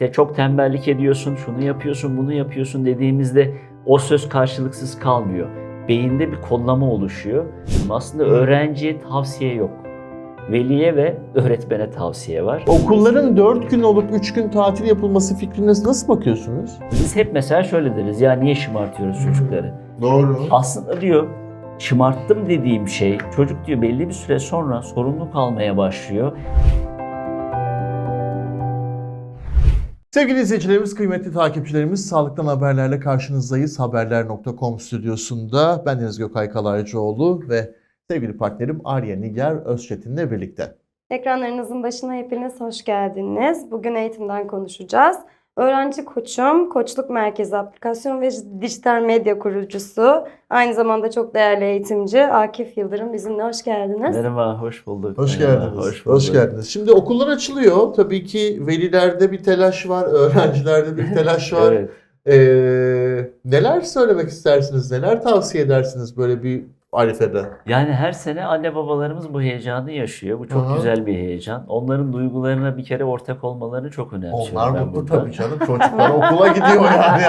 Ya çok tembellik ediyorsun, şunu yapıyorsun, bunu yapıyorsun dediğimizde o söz karşılıksız kalmıyor. Beyinde bir kodlama oluşuyor. Aslında öğrenciye tavsiye yok. Veliye ve öğretmene tavsiye var. Okulların 4 gün olup 3 gün tatil yapılması fikrine nasıl bakıyorsunuz? Biz hep mesela şöyle deriz ya niye şımartıyoruz çocukları? Doğru. Aslında diyor şımarttım dediğim şey çocuk diyor belli bir süre sonra sorumluluk almaya başlıyor. Sevgili izleyicilerimiz, kıymetli takipçilerimiz, Sağlıktan Haberlerle karşınızdayız. Haberler.com stüdyosunda ben Deniz Gökay Kalaycıoğlu ve sevgili partnerim Arya Niger Özçetin'le birlikte. Ekranlarınızın başına hepiniz hoş geldiniz. Bugün eğitimden konuşacağız. Öğrenci koçum, Koçluk Merkezi Aplikasyon ve Dijital Medya kurucusu, aynı zamanda çok değerli eğitimci Akif Yıldırım bizimle hoş geldiniz. Merhaba, hoş bulduk. Hoş Merhaba, geldiniz. Hoş, Hoş, bulduk. geldiniz. Şimdi okullar açılıyor. Tabii ki velilerde bir telaş var, öğrencilerde bir telaş var. Evet. Ee, neler söylemek istersiniz, neler tavsiye edersiniz böyle bir arifede? Yani her sene anne babalarımız bu heyecanı yaşıyor. Bu çok Aha. güzel bir heyecan. Onların duygularına bir kere ortak olmalarını çok önemsiyorum Onlar mutlu burada. tabii canım. Çocuklar okula gidiyor yani.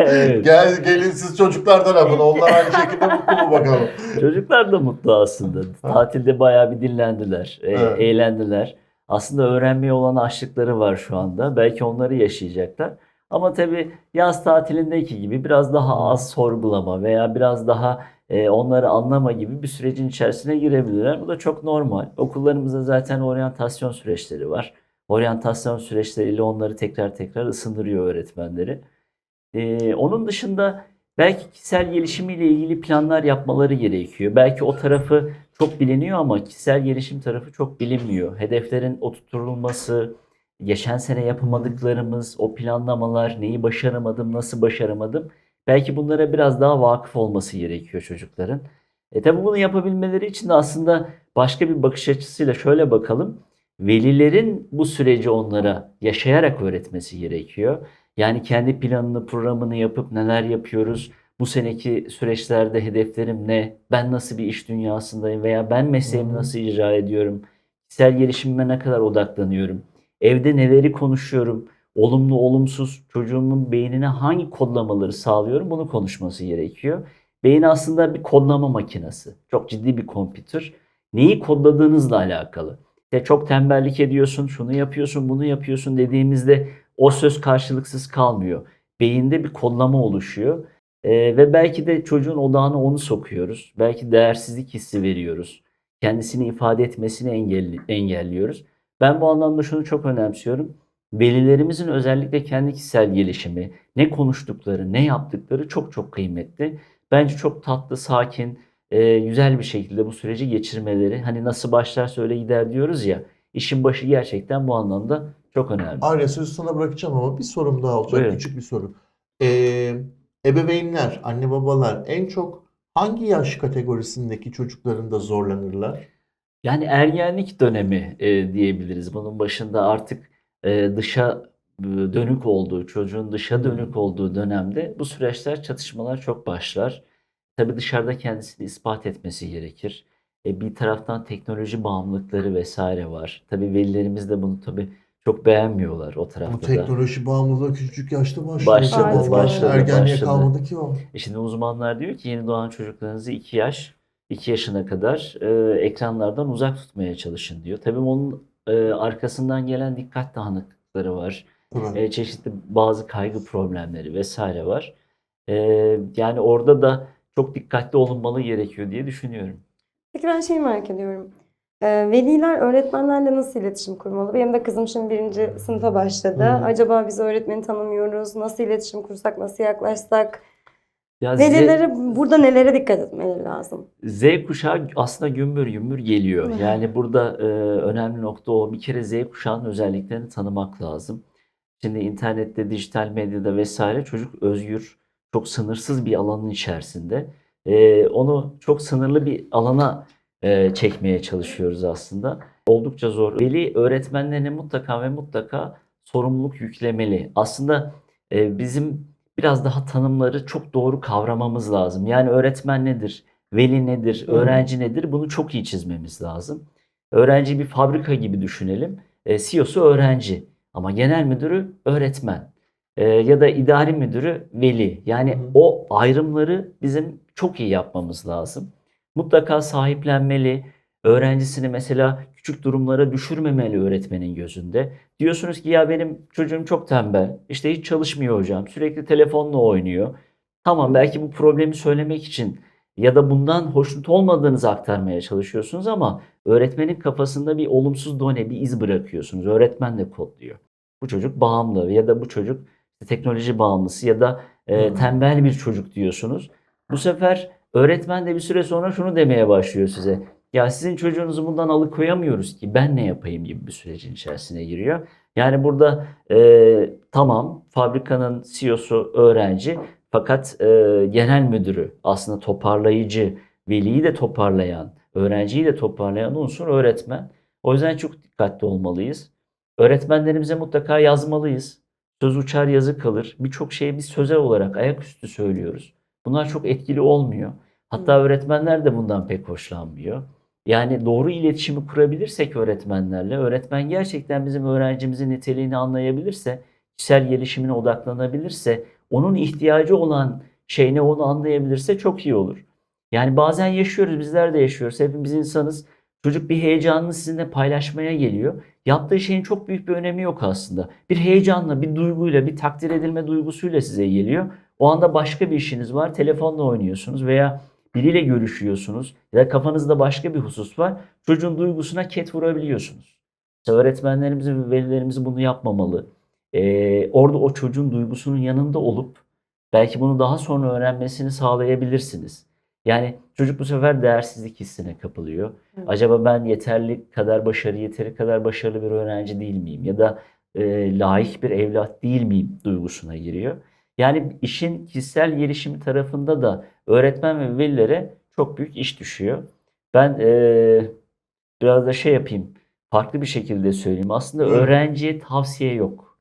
Evet. Gel gelinsiz çocuklar tarafına. Onlar aynı şekilde mutlu mu bakalım? Çocuklar da mutlu aslında. Tatilde bayağı bir dinlendiler, e, Evet. eğlendiler. Aslında öğrenmeye olan açlıkları var şu anda. Belki onları yaşayacaklar. Ama tabii yaz tatilindeki gibi biraz daha az sorgulama veya biraz daha onları anlama gibi bir sürecin içerisine girebilirler. Bu da çok normal. Okullarımızda zaten oryantasyon süreçleri var. Oryantasyon süreçleriyle onları tekrar tekrar ısındırıyor öğretmenleri. E, onun dışında belki kişisel gelişimiyle ilgili planlar yapmaları gerekiyor. Belki o tarafı çok biliniyor ama kişisel gelişim tarafı çok bilinmiyor. Hedeflerin oturtulması, geçen sene yapamadıklarımız, o planlamalar, neyi başaramadım, nasıl başaramadım. Belki bunlara biraz daha vakıf olması gerekiyor çocukların. E tabi bunu yapabilmeleri için de aslında başka bir bakış açısıyla şöyle bakalım. Velilerin bu süreci onlara yaşayarak öğretmesi gerekiyor. Yani kendi planını, programını yapıp neler yapıyoruz, bu seneki süreçlerde hedeflerim ne, ben nasıl bir iş dünyasındayım veya ben mesleğimi nasıl icra ediyorum, kişisel gelişimime ne kadar odaklanıyorum, evde neleri konuşuyorum, olumlu olumsuz çocuğumun beynine hangi kodlamaları sağlıyorum bunu konuşması gerekiyor. Beyin aslında bir kodlama makinesi, çok ciddi bir kompütür. Neyi kodladığınızla alakalı. İşte çok tembellik ediyorsun, şunu yapıyorsun, bunu yapıyorsun dediğimizde o söz karşılıksız kalmıyor. Beyinde bir kodlama oluşuyor. Ee, ve belki de çocuğun odağına onu sokuyoruz. Belki değersizlik hissi veriyoruz. Kendisini ifade etmesini engelli, engelliyoruz. Ben bu anlamda şunu çok önemsiyorum. Velilerimizin özellikle kendi kişisel gelişimi, ne konuştukları, ne yaptıkları çok çok kıymetli. Bence çok tatlı, sakin, e, güzel bir şekilde bu süreci geçirmeleri. Hani nasıl başlarsa öyle gider diyoruz ya. İşin başı gerçekten bu anlamda çok önemli. Arya sözü sana bırakacağım ama bir sorum daha olacak. Buyurun. Küçük bir soru. Ee, ebeveynler, anne babalar en çok hangi yaş kategorisindeki çocuklarında zorlanırlar? Yani ergenlik dönemi e, diyebiliriz. Bunun başında artık e, dışa dönük olduğu, çocuğun dışa dönük olduğu dönemde bu süreçler, çatışmalar çok başlar. Tabii dışarıda kendisini ispat etmesi gerekir. E, bir taraftan teknoloji bağımlılıkları vesaire var. Tabii velilerimiz de bunu tabii çok beğenmiyorlar o Bu tarafta da. teknoloji bağımlılığı küçük yaşta başlıyor. Başladı, Vallahi başladı, Ergenliğe başladı. kalmadı ki o. E Şimdi uzmanlar diyor ki yeni doğan çocuklarınızı 2 yaş, 2 yaşına kadar e, ekranlardan uzak tutmaya çalışın diyor. Tabii onun e, arkasından gelen dikkat dağınıklıkları var. E, çeşitli bazı kaygı problemleri vesaire var. E, yani orada da çok dikkatli olunmalı gerekiyor diye düşünüyorum. Peki ben şeyi merak ediyorum. Ee, veliler öğretmenlerle nasıl iletişim kurmalı? Benim de kızım şimdi birinci sınıfa başladı. Hı. Acaba biz öğretmeni tanımıyoruz. Nasıl iletişim kursak, nasıl yaklaşsak? Ya Z, Velileri burada nelere dikkat etmeleri lazım? Z kuşağı aslında gümbür gümbür geliyor. Evet. Yani burada e, önemli nokta o. Bir kere Z kuşağının özelliklerini tanımak lazım. Şimdi internette, dijital medyada vesaire çocuk özgür, çok sınırsız bir alanın içerisinde. E, onu çok sınırlı bir alana e, çekmeye çalışıyoruz aslında. Oldukça zor. Veli öğretmenlerine mutlaka ve mutlaka sorumluluk yüklemeli. Aslında e, bizim biraz daha tanımları çok doğru kavramamız lazım. Yani öğretmen nedir? Veli nedir? Öğrenci nedir? Bunu çok iyi çizmemiz lazım. Öğrenci bir fabrika gibi düşünelim. E, CEO'su öğrenci. Ama genel müdürü öğretmen. Ee, ya da idari müdürü veli. Yani hı. o ayrımları bizim çok iyi yapmamız lazım. Mutlaka sahiplenmeli. Öğrencisini mesela küçük durumlara düşürmemeli öğretmenin gözünde. Diyorsunuz ki ya benim çocuğum çok tembel. işte hiç çalışmıyor hocam. Sürekli telefonla oynuyor. Tamam belki bu problemi söylemek için ya da bundan hoşnut olmadığınızı aktarmaya çalışıyorsunuz ama öğretmenin kafasında bir olumsuz done, bir iz bırakıyorsunuz. Öğretmen de kodluyor. Bu çocuk bağımlı ya da bu çocuk teknoloji bağımlısı ya da e, Hmm. tembel bir çocuk diyorsunuz. Bu sefer öğretmen de bir süre sonra şunu demeye başlıyor size. Ya sizin çocuğunuzu bundan alıkoyamıyoruz ki ben ne yapayım gibi bir sürecin içerisine giriyor. Yani burada e, tamam fabrikanın CEO'su öğrenci fakat e, genel müdürü aslında toparlayıcı, veliyi de toparlayan, öğrenciyi de toparlayan unsur öğretmen. O yüzden çok dikkatli olmalıyız. Öğretmenlerimize mutlaka yazmalıyız. Söz uçar yazı kalır. Birçok şeyi biz sözel olarak ayaküstü söylüyoruz. Bunlar çok etkili olmuyor. Hatta öğretmenler de bundan pek hoşlanmıyor. Yani doğru iletişimi kurabilirsek öğretmenlerle, öğretmen gerçekten bizim öğrencimizin niteliğini anlayabilirse, kişisel gelişimine odaklanabilirse, onun ihtiyacı olan şey ne onu anlayabilirse çok iyi olur. Yani bazen yaşıyoruz, bizler de yaşıyoruz. Hepimiz insanız. Çocuk bir heyecanını sizinle paylaşmaya geliyor. Yaptığı şeyin çok büyük bir önemi yok aslında. Bir heyecanla, bir duyguyla, bir takdir edilme duygusuyla size geliyor. O anda başka bir işiniz var. Telefonla oynuyorsunuz veya biriyle görüşüyorsunuz. Ya da kafanızda başka bir husus var. Çocuğun duygusuna ket vurabiliyorsunuz. İşte öğretmenlerimiz ve velilerimiz bunu yapmamalı. Ee, orada o çocuğun duygusunun yanında olup belki bunu daha sonra öğrenmesini sağlayabilirsiniz. Yani çocuk bu sefer değersizlik hissine kapılıyor. Evet. Acaba ben yeterli kadar başarı, yeteri kadar başarılı bir öğrenci değil miyim? Ya da e, layık bir evlat değil miyim duygusuna giriyor. Yani işin kişisel gelişimi tarafında da öğretmen ve velilere çok büyük iş düşüyor. Ben e, biraz da şey yapayım, farklı bir şekilde söyleyeyim. Aslında Buyurun. öğrenciye tavsiye yok.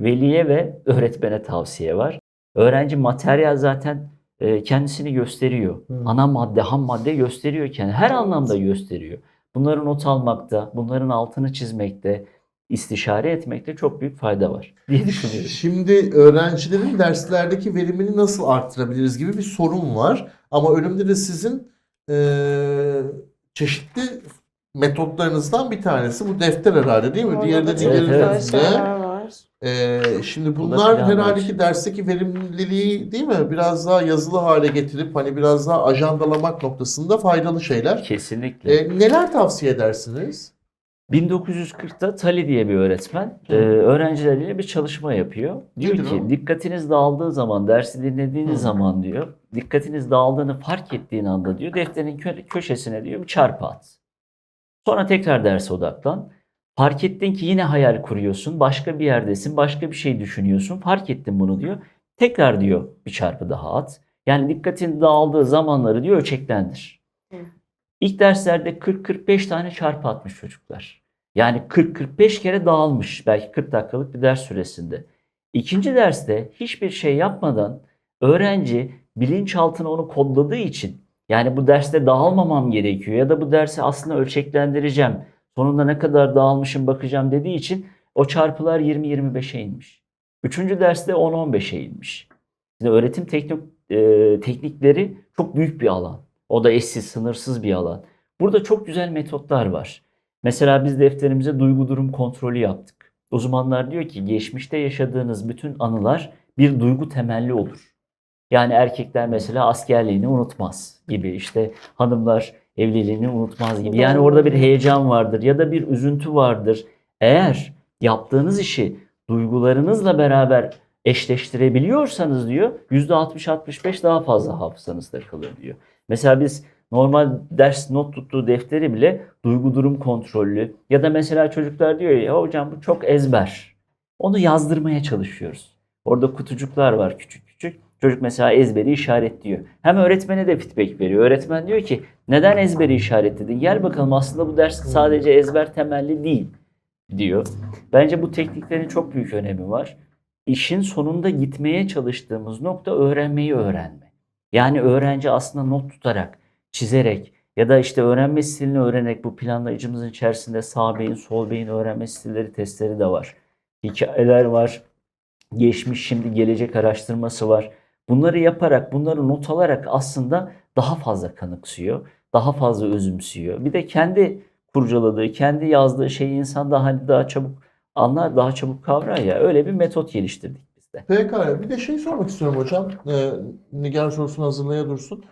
Veliye ve öğretmene tavsiye var. Öğrenci materyal zaten e, kendisini gösteriyor. Hı. Ana madde, ham madde gösteriyor kendini. Her Evet. anlamda gösteriyor. Bunları not almakta, bunların altını çizmekte, istişare etmekte çok büyük fayda var diye düşünüyorum. Şimdi öğrencilerin derslerdeki verimini nasıl arttırabiliriz gibi bir sorun var. Ama önümde de sizin eee, çeşitli metotlarınızdan bir tanesi. Bu defter herhalde değil mi? Orada Diğeri de çok Evet, evet. diğerinizde. Eee, şimdi bunlar herhalde ki dersteki verimliliği değil mi? Biraz daha yazılı hale getirip hani biraz daha ajandalamak noktasında faydalı şeyler. Kesinlikle. Eee, neler tavsiye edersiniz? 1940'ta Tali diye bir öğretmen e, öğrencileriyle bir çalışma yapıyor. Diyor Nedir ki o? dikkatiniz dağıldığı zaman, dersi dinlediğiniz Hı. zaman diyor, dikkatiniz dağıldığını fark ettiğin anda diyor, defterin kö- köşesine diyor bir çarpı at. Sonra tekrar derse odaklan. Fark ettin ki yine hayal kuruyorsun, başka bir yerdesin, başka bir şey düşünüyorsun. Fark ettin bunu diyor. Tekrar diyor bir çarpı daha at. Yani dikkatin dağıldığı zamanları diyor ölçeklendir. Hı. İlk derslerde 40-45 tane çarpı atmış çocuklar. Yani 40-45 kere dağılmış belki 40 dakikalık bir ders süresinde. İkinci derste hiçbir şey yapmadan öğrenci bilinçaltına onu kodladığı için yani bu derste dağılmamam gerekiyor ya da bu dersi aslında ölçeklendireceğim. Sonunda ne kadar dağılmışım bakacağım dediği için o çarpılar 20-25'e inmiş. Üçüncü derste 10-15'e inmiş. Şimdi öğretim teknik, e, teknikleri çok büyük bir alan. O da eşsiz, sınırsız bir alan. Burada çok güzel metotlar var. Mesela biz defterimize duygu durum kontrolü yaptık. Uzmanlar diyor ki geçmişte yaşadığınız bütün anılar bir duygu temelli olur. Yani erkekler mesela askerliğini unutmaz gibi işte hanımlar evliliğini unutmaz gibi. Yani orada bir heyecan vardır ya da bir üzüntü vardır. Eğer yaptığınız işi duygularınızla beraber eşleştirebiliyorsanız diyor %60-65 daha fazla hafızanızda kalır diyor. Mesela biz normal ders not tuttuğu defteri bile duygu durum kontrollü ya da mesela çocuklar diyor ya hocam bu çok ezber. Onu yazdırmaya çalışıyoruz. Orada kutucuklar var küçük küçük. Çocuk mesela ezberi işaretliyor. Hem öğretmene de feedback veriyor. Öğretmen diyor ki neden ezberi işaretledin? Gel bakalım aslında bu ders sadece ezber temelli değil diyor. Bence bu tekniklerin çok büyük önemi var. İşin sonunda gitmeye çalıştığımız nokta öğrenmeyi öğrenme. Yani öğrenci aslında not tutarak, çizerek ya da işte öğrenme stilini öğrenerek bu planlayıcımızın içerisinde sağ beyin, sol beyin öğrenme stilleri testleri de var. hikayeler var, geçmiş, şimdi, gelecek araştırması var. Bunları yaparak, bunları not alarak aslında daha fazla kanıksıyor, daha fazla özümsüyor. Bir de kendi kurcaladığı, kendi yazdığı şeyi insan daha hani daha çabuk anlar, daha çabuk kavrar ya. Öyle bir metot geliştirdik biz de. Pekala. Bir de şey sormak istiyorum hocam. Ee, Nigar sorusunu hazırlaya dursun.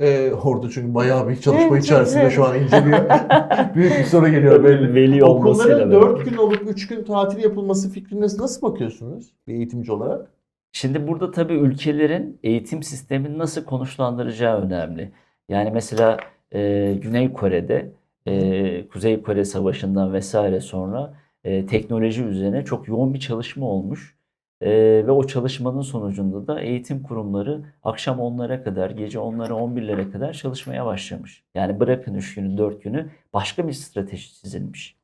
Ee, orada çünkü bayağı bir çalışma içerisinde şu an inceliyor. Büyük bir soru geliyor belli. Veli olmasıyla Okulların beraber. 4 gün olup 3 gün tatil yapılması fikrine nasıl bakıyorsunuz bir eğitimci olarak? Şimdi burada tabii ülkelerin eğitim sistemini nasıl konuşlandıracağı önemli. Yani mesela e, Güney Kore'de e, Kuzey Kore Savaşı'ndan vesaire sonra e, teknoloji üzerine çok yoğun bir çalışma olmuş. E, ve o çalışmanın sonucunda da eğitim kurumları akşam 10'lara kadar, gece 10'lara 11'lere kadar çalışmaya başlamış. Yani bırakın 3 günü 4 günü başka bir strateji çizilmiş.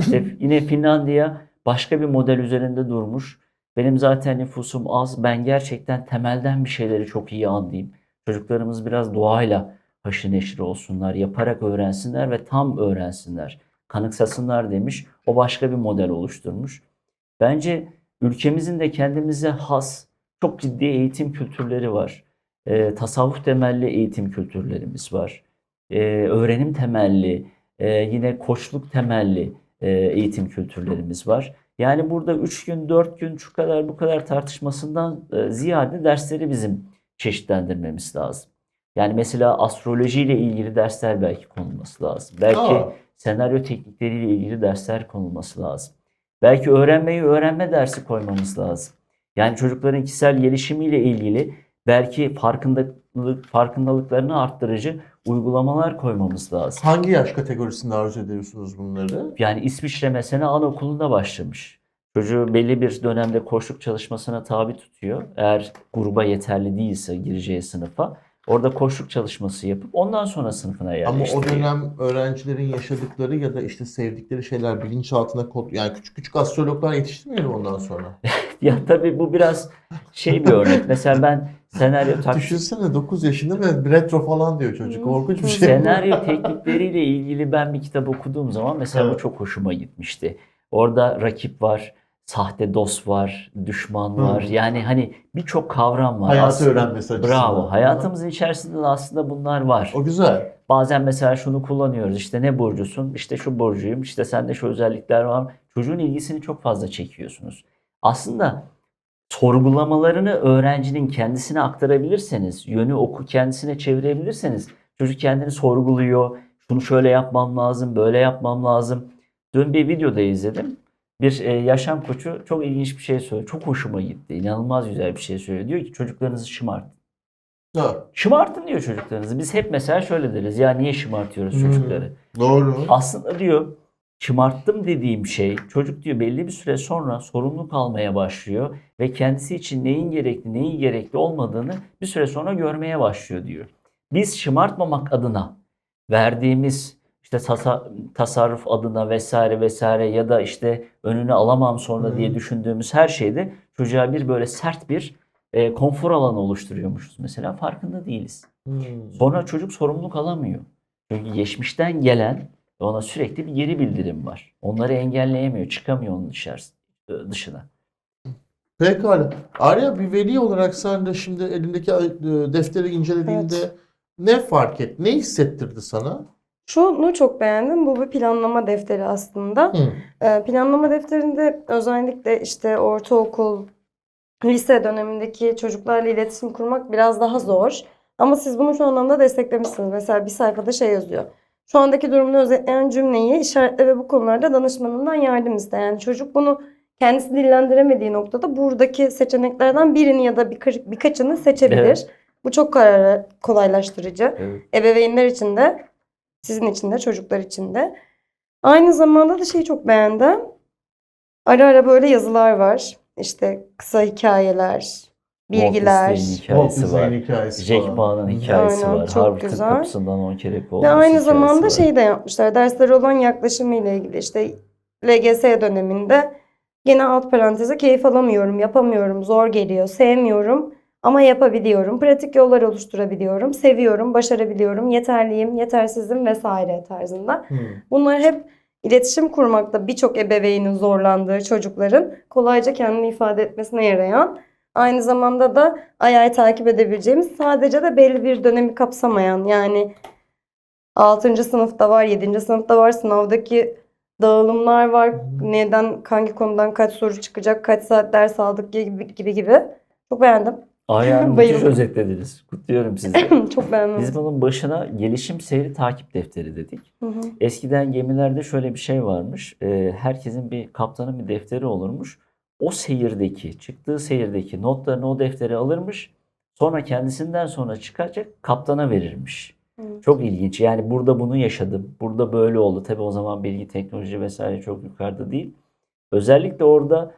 İşte yine Finlandiya başka bir model üzerinde durmuş. Benim zaten nüfusum az. Ben gerçekten temelden bir şeyleri çok iyi anlayayım. Çocuklarımız biraz doğayla haşır neşir olsunlar, yaparak öğrensinler ve tam öğrensinler. Kanıksasınlar demiş. O başka bir model oluşturmuş. Bence ülkemizin de kendimize has çok ciddi eğitim kültürleri var. Ee, tasavvuf temelli eğitim kültürlerimiz var. Ee, öğrenim temelli, e, yine koçluk temelli e, eğitim kültürlerimiz var. Yani burada 3 gün, 4 gün şu kadar bu kadar tartışmasından e, ziyade dersleri bizim çeşitlendirmemiz lazım. Yani mesela astrolojiyle ilgili dersler belki konulması lazım. Belki Aa. senaryo teknikleriyle ilgili dersler konulması lazım. Belki öğrenmeyi öğrenme dersi koymamız lazım. Yani çocukların kişisel gelişimiyle ilgili belki farkındalık farkındalıklarını arttırıcı uygulamalar koymamız lazım. Hangi yaş kategorisinde arzu ediyorsunuz bunları? Yani İsviçre mesela anaokulunda başlamış. Çocuğu belli bir dönemde koçluk çalışmasına tabi tutuyor. Eğer gruba yeterli değilse gireceği sınıfa orada koçluk çalışması yapıp ondan sonra sınıfına Ama o yerleştiriyor. dönem öğrencilerin yaşadıkları ya da işte sevdikleri şeyler bilinçaltına kod yani küçük küçük astrologlar yetiştirmeyelim ondan sonra. Ya tabii bu biraz şey bir örnek. Mesela ben senaryo taktik Düşünsene 9 yaşında ve retro falan diyor çocuk. Korkunç bir şey. Senaryo teknikleriyle ilgili ben bir kitap okuduğum zaman mesela bu Evet. çok hoşuma gitmişti. Orada rakip var, sahte dost var, düşman var. Hı. Yani hani birçok kavram var. Hayatı Aslında- öğrenmesi açısından. Bravo. Hayatımızın içerisinde de aslında bunlar var. O güzel. Bazen mesela şunu kullanıyoruz. İşte ne burcusun? İşte şu burcuyum. İşte sende şu özellikler var. Çocuğun ilgisini çok fazla çekiyorsunuz. Aslında sorgulamalarını öğrencinin kendisine aktarabilirseniz, yönü oku kendisine çevirebilirseniz çocuk kendini sorguluyor. Şunu şöyle yapmam lazım, böyle yapmam lazım. Dün bir videoda izledim. Bir e, yaşam koçu çok ilginç bir şey söyledi. Çok hoşuma gitti. İnanılmaz güzel bir şey söylüyor. Diyor ki çocuklarınızı şımartın. Ha, Şımartın diyor çocuklarınızı. Biz hep mesela şöyle deriz. Ya niye şımartıyoruz Hmm. çocukları? doğru. Aslında diyor şımarttım dediğim şey çocuk diyor belli bir süre sonra sorumluluk almaya başlıyor ve kendisi için neyin gerekli neyin gerekli olmadığını bir süre sonra görmeye başlıyor diyor. Biz şımartmamak adına verdiğimiz işte tasa- tasarruf adına vesaire vesaire ya da işte önünü alamam sonra Hı. diye düşündüğümüz her şeyde çocuğa bir böyle sert bir e, konfor alanı oluşturuyormuşuz mesela farkında değiliz. Hmm. Sonra çocuk sorumluluk alamıyor. Çünkü geçmişten gelen ve ona sürekli bir geri bildirim var. Onları engelleyemiyor, çıkamıyor onun dışarısı, dışına. Pekala. Arya bir veli olarak sen de şimdi elindeki e, defteri incelediğinde Evet. ne fark et? Ne hissettirdi sana? Şunu çok beğendim. Bu bir planlama defteri aslında. Hı. Ee, Planlama defterinde özellikle işte ortaokul, lise dönemindeki çocuklarla iletişim kurmak biraz daha zor. Ama siz bunu şu anlamda desteklemişsiniz. Mesela bir sayfada şey yazıyor. Şu andaki durumunu özetleyen cümleyi işaretle ve bu konularda danışmanından yardım iste. Yani çocuk bunu kendisi dillendiremediği noktada buradaki seçeneklerden birini ya da birka- birkaçını seçebilir. Evet. Bu çok karar kolaylaştırıcı. Evet. Ebeveynler için de, sizin için de, çocuklar için de. Aynı zamanda da şeyi çok beğendim. Ara ara böyle yazılar var. İşte kısa hikayeler, bilgiler. Walt hikayesi var. Hikayesi Jack. Ma'nın hikayesi Aynen, var. çok Harvard'ın güzel. kapısından 10 kere Ve aynı hikayesi zamanda var. şey de yapmışlar. Derslere olan yaklaşımı ile ilgili işte LGS döneminde gene alt paranteze keyif alamıyorum, yapamıyorum, zor geliyor, sevmiyorum ama yapabiliyorum. Pratik yollar oluşturabiliyorum, seviyorum, başarabiliyorum, yeterliyim, yetersizim vesaire tarzında. Hı. Bunlar hep iletişim kurmakta birçok ebeveynin zorlandığı çocukların kolayca kendini ifade etmesine yarayan, aynı zamanda da ay ay takip edebileceğimiz sadece de belli bir dönemi kapsamayan yani 6. sınıfta var, 7. sınıfta var, sınavdaki dağılımlar var. Neden, hangi konudan kaç soru çıkacak, kaç saat ders aldık gibi gibi gibi. Çok beğendim. Müthiş Bayıldım. özetlediniz. Kutluyorum sizi. Çok beğendim. Biz bunun başına gelişim seyri takip defteri dedik. Hı hı. Eskiden gemilerde şöyle bir şey varmış. Ee, herkesin bir kaptanın bir defteri olurmuş. O seyirdeki, çıktığı seyirdeki notlarını o deftere alırmış. Sonra kendisinden sonra çıkacak kaptana verirmiş. Hı. Çok ilginç. Yani burada bunu yaşadım. Burada böyle oldu. Tabii o zaman bilgi teknoloji vesaire çok yukarıda değil. Özellikle orada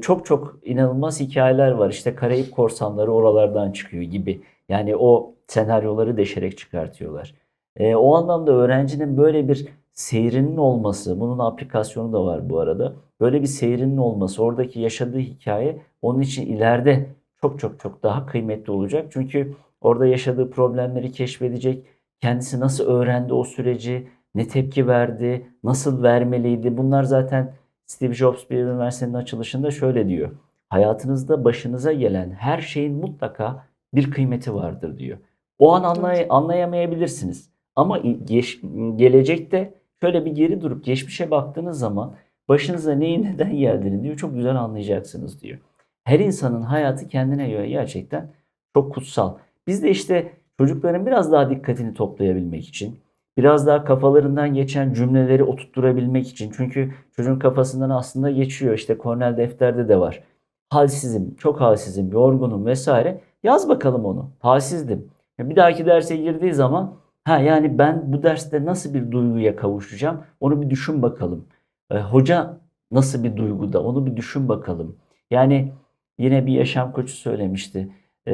çok çok inanılmaz hikayeler var. İşte Karayip korsanları oralardan çıkıyor gibi. Yani o senaryoları deşerek çıkartıyorlar. E, o anlamda öğrencinin böyle bir seyrinin olması, bunun aplikasyonu da var bu arada. Böyle bir seyrinin olması, oradaki yaşadığı hikaye onun için ileride çok çok çok daha kıymetli olacak. Çünkü orada yaşadığı problemleri keşfedecek, kendisi nasıl öğrendi o süreci, ne tepki verdi, nasıl vermeliydi. Bunlar zaten Steve Jobs bir üniversitenin açılışında şöyle diyor. Hayatınızda başınıza gelen her şeyin mutlaka bir kıymeti vardır diyor. O an anlay- anlayamayabilirsiniz. Ama geç- gelecekte şöyle bir geri durup geçmişe baktığınız zaman başınıza neyin neden geldiğini diyor çok güzel anlayacaksınız diyor. Her insanın hayatı kendine göre gerçekten çok kutsal. Biz de işte çocukların biraz daha dikkatini toplayabilmek için, biraz daha kafalarından geçen cümleleri oturtturabilmek için. Çünkü çocuğun kafasından aslında geçiyor. İşte Cornell defterde de var. Halsizim, çok halsizim, yorgunum vesaire. Yaz bakalım onu. Halsizdim. Bir dahaki derse girdiği zaman ha yani ben bu derste nasıl bir duyguya kavuşacağım? Onu bir düşün bakalım. E, hoca nasıl bir duyguda? Onu bir düşün bakalım. Yani yine bir yaşam koçu söylemişti. E,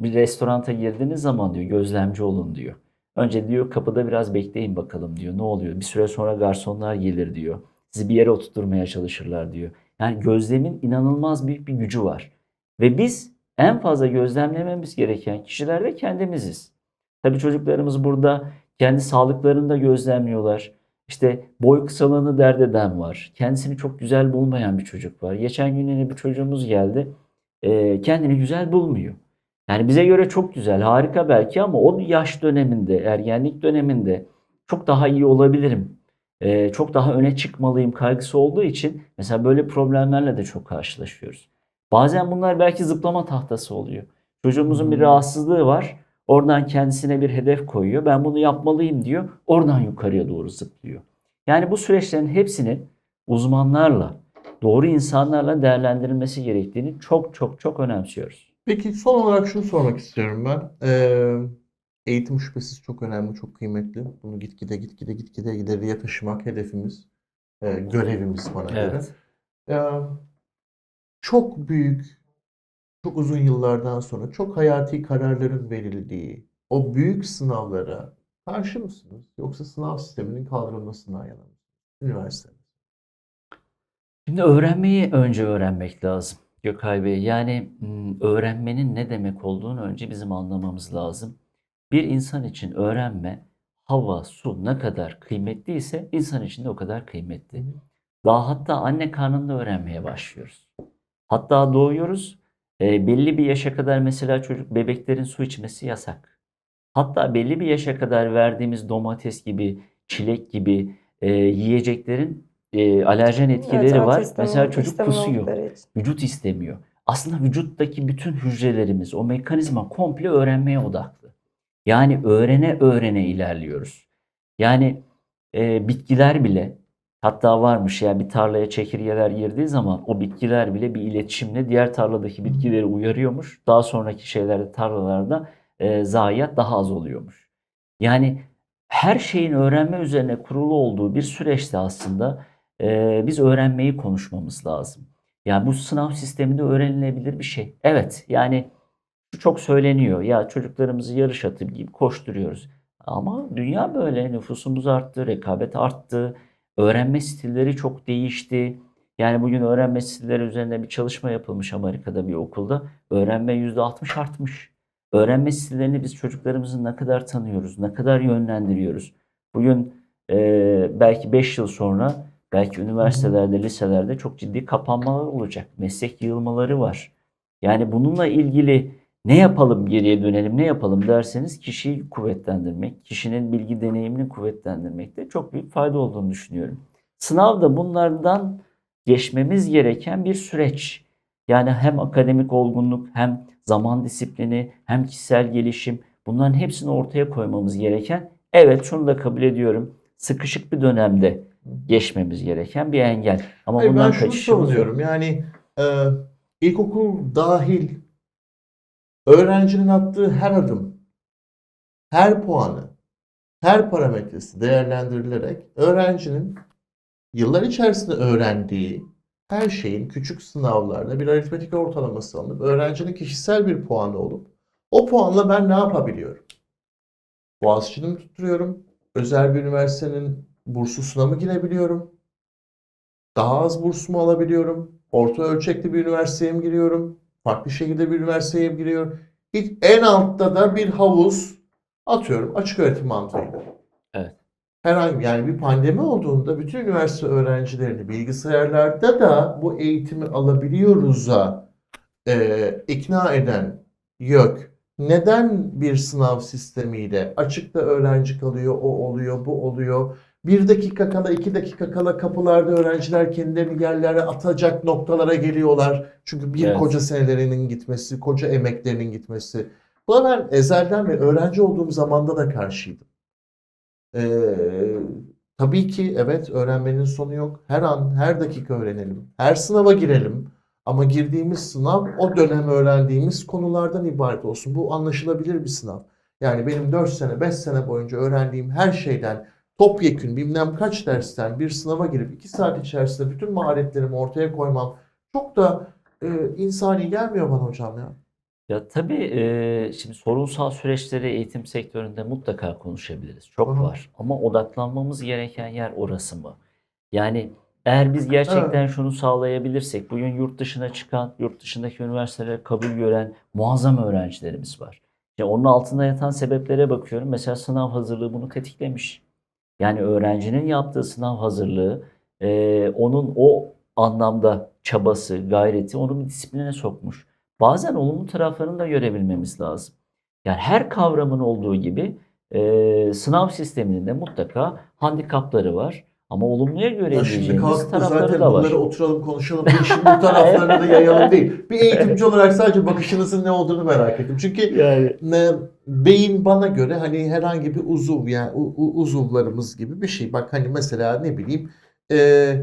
bir restoranta girdiğiniz zaman diyor gözlemci olun diyor. Önce diyor kapıda biraz bekleyin bakalım diyor. Ne oluyor? Bir süre sonra garsonlar gelir diyor. Sizi bir yere oturtmaya çalışırlar diyor. Yani gözlemin inanılmaz büyük bir gücü var. Ve biz en fazla gözlemlememiz gereken kişiler de kendimiziz. Tabii çocuklarımız burada kendi sağlıklarını da gözlemliyorlar. İşte boy kısalığını dert eden var. Kendisini çok güzel bulmayan bir çocuk var. Geçen gün yine bir çocuğumuz geldi. Kendini güzel bulmuyor. Yani bize göre çok güzel, harika belki ama o yaş döneminde, ergenlik döneminde çok daha iyi olabilirim. Ee, çok daha öne çıkmalıyım kaygısı olduğu için mesela böyle problemlerle de çok karşılaşıyoruz. Bazen bunlar belki zıplama tahtası oluyor. Çocuğumuzun bir Hmm. rahatsızlığı var. Oradan kendisine bir hedef koyuyor. Ben bunu yapmalıyım diyor. Oradan yukarıya doğru zıplıyor. Yani bu süreçlerin hepsinin uzmanlarla, doğru insanlarla değerlendirilmesi gerektiğini çok çok çok önemsiyoruz. Peki son olarak şunu sormak istiyorum ben. Ee, eğitim şüphesiz çok önemli, çok kıymetli. Bunu gitgide gitgide gitgide ileriye taşımak hedefimiz, e, görevimiz bana göre. Evet. Ya, çok büyük, çok uzun yıllardan sonra çok hayati kararların verildiği o büyük sınavlara karşı mısınız? Yoksa sınav sisteminin kaldırılmasından yana mısınız? Üniversite. Şimdi öğrenmeyi önce öğrenmek lazım Gökay Bey. Yani öğrenmenin ne demek olduğunu önce bizim anlamamız lazım. Bir insan için öğrenme, hava, su ne kadar kıymetliyse insan için de o kadar kıymetli. Daha hatta anne karnında öğrenmeye başlıyoruz. Hatta doğuyoruz. e, belli bir yaşa kadar mesela çocuk bebeklerin su içmesi yasak. Hatta belli bir yaşa kadar verdiğimiz domates gibi, çilek gibi e, yiyeceklerin e, alerjen etkileri Evet, var. Mesela çocuk kusuyor. Vücut istemiyor. Aslında vücuttaki bütün hücrelerimiz, o mekanizma komple öğrenmeye odaklı. Yani öğrene öğrene ilerliyoruz. Yani e, bitkiler bile hatta varmış ya bir tarlaya çekirgeler girdiği zaman o bitkiler bile bir iletişimle diğer tarladaki bitkileri uyarıyormuş. Daha sonraki şeylerde tarlalarda e, zayiat daha az oluyormuş. Yani her şeyin öğrenme üzerine kurulu olduğu bir süreçte aslında e, biz öğrenmeyi konuşmamız lazım. Yani bu sınav sisteminde öğrenilebilir bir şey. Evet yani çok söyleniyor. Ya çocuklarımızı yarış atı gibi koşturuyoruz. Ama dünya böyle. Nüfusumuz arttı, rekabet arttı. Öğrenme stilleri çok değişti. Yani bugün öğrenme stilleri üzerine bir çalışma yapılmış Amerika'da bir okulda. Öğrenme %60 artmış. Öğrenme stillerini biz çocuklarımızı ne kadar tanıyoruz, ne kadar yönlendiriyoruz. Bugün e, belki 5 yıl sonra belki üniversitelerde, liselerde çok ciddi kapanmalar olacak. Meslek yığılmaları var. Yani bununla ilgili ne yapalım geriye dönelim ne yapalım derseniz kişiyi kuvvetlendirmek, kişinin bilgi deneyimini kuvvetlendirmekte çok büyük fayda olduğunu düşünüyorum. Sınav da bunlardan geçmemiz gereken bir süreç. Yani hem akademik olgunluk hem zaman disiplini hem kişisel gelişim bunların hepsini ortaya koymamız gereken evet şunu da kabul ediyorum sıkışık bir dönemde geçmemiz gereken bir engel. Ama Hayır, bundan ben şunu savunuyorum. Yani e, ilkokul dahil öğrencinin attığı her adım, her puanı, her parametresi değerlendirilerek öğrencinin yıllar içerisinde öğrendiği her şeyin küçük sınavlarda bir aritmetik ortalaması alınıp öğrencinin kişisel bir puanı olup o puanla ben ne yapabiliyorum? Boğaziçi'ni mi tutturuyorum? Özel bir üniversitenin burslusuna mı girebiliyorum? Daha az burs mu alabiliyorum? Orta ölçekli bir üniversiteye mi giriyorum? Farklı şehirde bir üniversiteye mi giriyorum? Hiç, en altta da bir havuz atıyorum açık öğretim mantığıyla. Evet. Herhangi yani bir pandemi olduğunda bütün üniversite öğrencilerini bilgisayarlarda da bu eğitimi alabiliyoruz'a e, ikna eden YÖK neden bir sınav sistemiyle açıkta öğrenci kalıyor, o oluyor, bu oluyor. Bir dakika kala, iki dakika kala kapılarda öğrenciler kendilerini yerlere atacak noktalara geliyorlar. Çünkü bir Evet. koca senelerinin gitmesi, koca emeklerinin gitmesi. Buna ben ezelden beri öğrenci olduğum zamanda da karşıydım. Ee, tabii ki evet öğrenmenin sonu yok. Her an, her dakika öğrenelim. Her sınava girelim. Ama girdiğimiz sınav o dönem öğrendiğimiz konulardan ibaret olsun. Bu anlaşılabilir bir sınav. Yani benim 4 sene, 5 sene boyunca öğrendiğim her şeyden topyekün bilmem kaç dersten bir sınava girip 2 saat içerisinde bütün maharetlerimi ortaya koymam çok da e, insani gelmiyor bana hocam ya. Ya tabii e, şimdi sorunsal süreçleri eğitim sektöründe mutlaka konuşabiliriz. Çok hı. var. Ama odaklanmamız gereken yer orası mı? Yani eğer biz gerçekten şunu sağlayabilirsek, bugün yurt dışına çıkan, yurt dışındaki üniversitelere kabul gören muazzam öğrencilerimiz var. Ya onun altında yatan sebeplere bakıyorum. Mesela sınav hazırlığı bunu tetiklemiş. Yani öğrencinin yaptığı sınav hazırlığı, e, onun o anlamda çabası, gayreti onu bir disipline sokmuş. Bazen olumlu taraflarını da görebilmemiz lazım. Yani her kavramın olduğu gibi e, sınav sisteminin de mutlaka handikapları var. Ama olumluya Ya şimdi kalkıp tarafları zaten da var. bunları oturalım konuşalım. Bu işin bu taraflarını da yayalım değil. Bir eğitimci olarak sadece bakışınızın ne olduğunu merak ettim. Çünkü Yani ne, beyin bana göre hani herhangi bir uzuv yani u- u- uzuvlarımız gibi bir şey. Bak hani mesela ne bileyim e,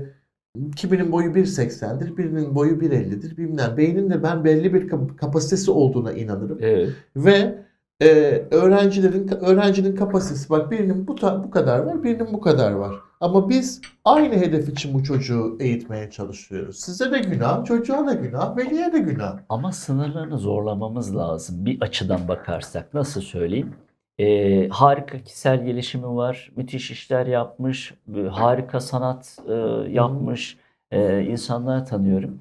kiminin boyu 1.80'dir, birinin boyu 1.50'dir bilmem. Beynin de ben belli bir kap- kapasitesi olduğuna inanırım. evet. Ve e, öğrencilerin öğrencinin kapasitesi bak birinin bu bu kadar var, birinin bu kadar var. Ama biz aynı hedef için bu çocuğu eğitmeye çalışıyoruz. Size de günah, çocuğa da günah, veliye de günah. Ama sınırlarını zorlamamız lazım. Bir açıdan bakarsak nasıl söyleyeyim? Ee, harika kişisel gelişimi var. Müthiş işler yapmış. Harika sanat e, yapmış e, insanlar tanıyorum.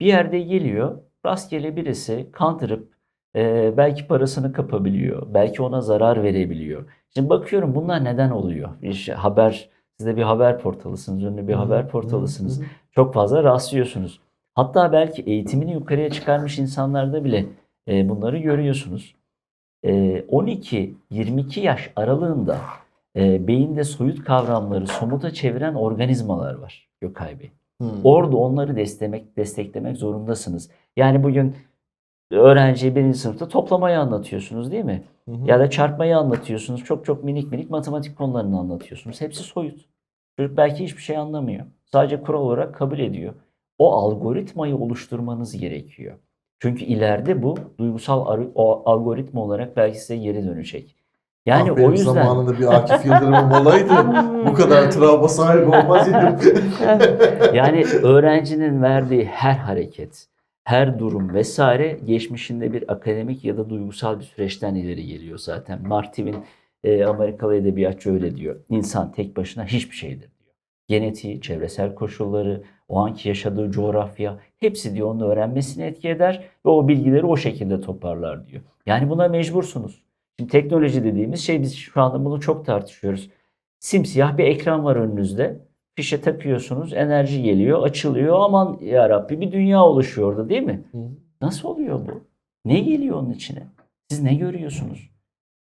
Bir yerde geliyor. Rastgele birisi kandırıp e, belki parasını kapabiliyor. Belki ona zarar verebiliyor. Şimdi bakıyorum bunlar neden oluyor? İşte haber, siz de bir haber portalısınız. Ünlü bir haber portalısınız. Çok fazla rastlıyorsunuz. Hatta belki eğitimini yukarıya çıkarmış insanlarda bile e, bunları görüyorsunuz. E, 12-22 yaş aralığında e, beyinde soyut kavramları somuta çeviren organizmalar var Gökay Bey. Hmm. Orada onları desteklemek, desteklemek zorundasınız. Yani bugün öğrenciye birinci sınıfta toplamayı anlatıyorsunuz değil mi? Hı hı. Ya da çarpmayı anlatıyorsunuz. Çok çok minik minik matematik konularını anlatıyorsunuz. Hepsi soyut. Çocuk belki hiçbir şey anlamıyor. Sadece kural olarak kabul ediyor. O algoritmayı oluşturmanız gerekiyor. Çünkü ileride bu duygusal algoritma olarak belki size geri dönecek. Yani Ah, o yüzden zamanında bir Akif Yıldırım'ım olaydı. bu kadar travma sahibi olmaz idim. yani öğrencinin verdiği her hareket, her durum vesaire geçmişinde bir akademik ya da duygusal bir süreçten ileri geliyor zaten. Mark Twain e, Amerikalı edebiyatçı öyle diyor. İnsan tek başına hiçbir şeydir diyor. Genetiği, çevresel koşulları, o anki yaşadığı coğrafya hepsi diyor onun öğrenmesini etki eder ve o bilgileri o şekilde toparlar diyor. Yani buna mecbursunuz. Şimdi teknoloji dediğimiz şey biz şu anda bunu çok tartışıyoruz. Simsiyah bir ekran var önünüzde. Fişe takıyorsunuz, enerji geliyor, açılıyor. Aman ya Rabbi bir dünya oluşuyor orada değil mi? Hı. Nasıl oluyor bu? Ne geliyor onun içine? Siz ne görüyorsunuz?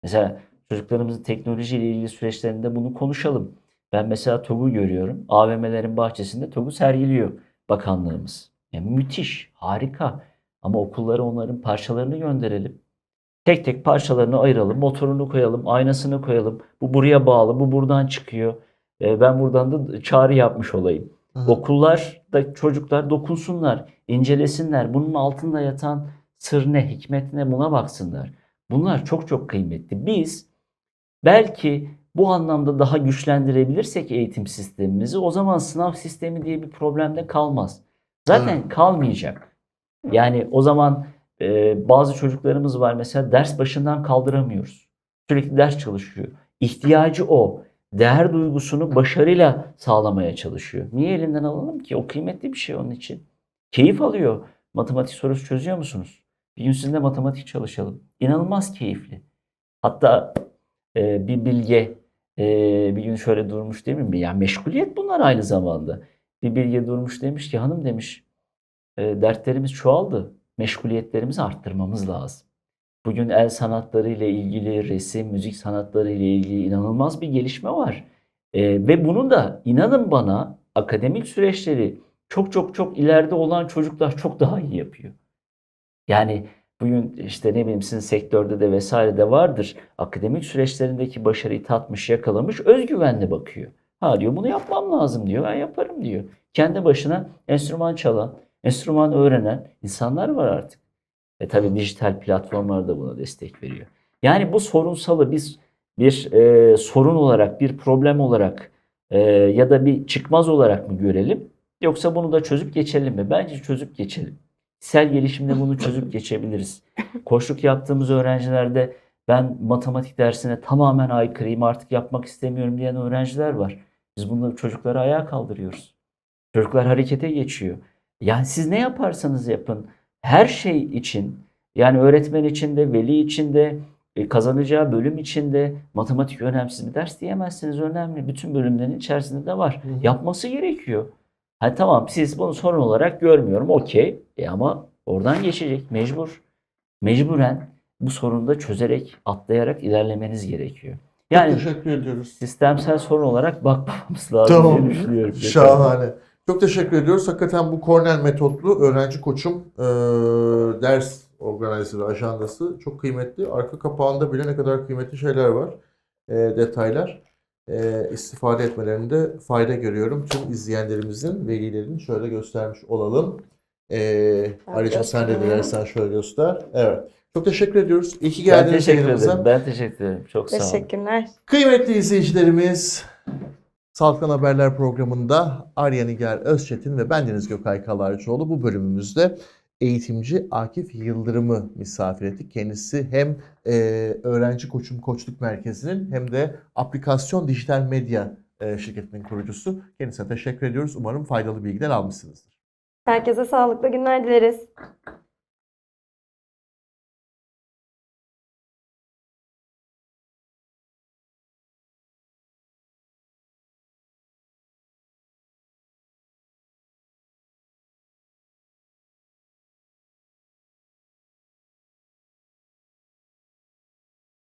Mesela çocuklarımızın teknolojiyle ilgili süreçlerinde bunu konuşalım. Ben mesela TOG'u görüyorum. AVM'lerin bahçesinde TOG'u sergiliyor bakanlığımız. Yani müthiş, harika. Ama okullara onların parçalarını gönderelim. Tek tek parçalarını ayıralım, motorunu koyalım, aynasını koyalım. Bu buraya bağlı, bu buradan çıkıyor. Ee, ben buradan da çağrı yapmış olayım. Hı hı. Okullarda çocuklar dokunsunlar, incelesinler. Bunun altında yatan sır ne, hikmet ne buna baksınlar. Bunlar çok çok kıymetli. Biz belki bu anlamda daha güçlendirebilirsek eğitim sistemimizi o zaman sınav sistemi diye bir problemde kalmaz. Zaten Evet. kalmayacak. Yani o zaman e, bazı çocuklarımız var mesela ders başından kaldıramıyoruz. Sürekli ders çalışıyor. İhtiyacı o. Değer duygusunu başarıyla sağlamaya çalışıyor. Niye elinden alalım ki? O kıymetli bir şey onun için. Keyif alıyor. Matematik sorusu çözüyor musunuz? Bir gün sizinle matematik çalışalım. İnanılmaz keyifli. Hatta e, bir bilge e, bir gün şöyle durmuş değil mi? Yani meşguliyet bunlar aynı zamanda. Bir bilge durmuş demiş ki hanım demiş e, dertlerimiz çoğaldı. Meşguliyetlerimizi arttırmamız lazım. Bugün el sanatları ile ilgili, resim, müzik sanatları ile ilgili inanılmaz bir gelişme var. E, ve bunu da inanın bana akademik süreçleri çok çok çok ileride olan çocuklar çok daha iyi yapıyor. Yani bugün işte ne bileyim sizin sektörde de vesaire de vardır. Akademik süreçlerindeki başarıyı tatmış, yakalamış, özgüvenle bakıyor. Ha diyor bunu yapmam lazım diyor. Ben yaparım diyor. Kendi başına enstrüman çalan, enstrüman öğrenen insanlar var artık. Ve tabii dijital platformlar da buna destek veriyor. Yani bu sorunsalı biz bir e, sorun olarak, bir problem olarak e, ya da bir çıkmaz olarak mı görelim? Yoksa bunu da çözüp geçelim mi? Bence çözüp geçelim. Kişisel gelişimde bunu çözüp geçebiliriz. Koçluk yaptığımız öğrencilerde ben matematik dersine tamamen aykırıyım artık yapmak istemiyorum diyen öğrenciler var. Biz bunları çocukları ayağa kaldırıyoruz. Çocuklar harekete geçiyor. Yani siz ne yaparsanız yapın her şey için yani öğretmen için de veli için de e, kazanacağı bölüm için de matematik önemsiz bir ders diyemezsiniz. Önemli. Bütün bölümlerin içerisinde de var. Hı hı. Yapması gerekiyor. Ha tamam siz bunu sorun olarak görmüyorum. Okey. E ama oradan geçecek. Mecbur. Mecburen bu sorunu da çözerek, atlayarak ilerlemeniz gerekiyor. Yani Çok teşekkür ediyoruz. sistemsel sorun olarak bakmamız lazım Tamam. diye düşünüyorum. Şahane. Çok teşekkür ediyoruz. Hakikaten bu Cornell metotlu öğrenci koçum e, ders organizeri ajandası çok kıymetli. Arka kapağında bile ne kadar kıymetli şeyler var. E, detaylar. E, istifade etmelerinde fayda görüyorum. Tüm izleyenlerimizin, velilerin şöyle göstermiş olalım. E, ayrıca sen de dilersen şöyle göster. Evet. Çok teşekkür ediyoruz. İyi ki Ben geldiniz teşekkür yayınımıza. ederim. Ben teşekkür ederim. Çok sağ olun. Teşekkürler. Kıymetli izleyicilerimiz, Salkan Haberler programında Arya Nigar Özçetin ve bendeniz Gökay Kalarcıoğlu bu bölümümüzde eğitimci Akif Yıldırım'ı misafir ettik. Kendisi hem e, Öğrenci Koçum Koçluk Merkezi'nin hem de Aplikasyon Dijital Medya e, şirketinin kurucusu. Kendisine teşekkür ediyoruz. Umarım faydalı bilgiler almışsınızdır. Herkese sağlıklı günler dileriz.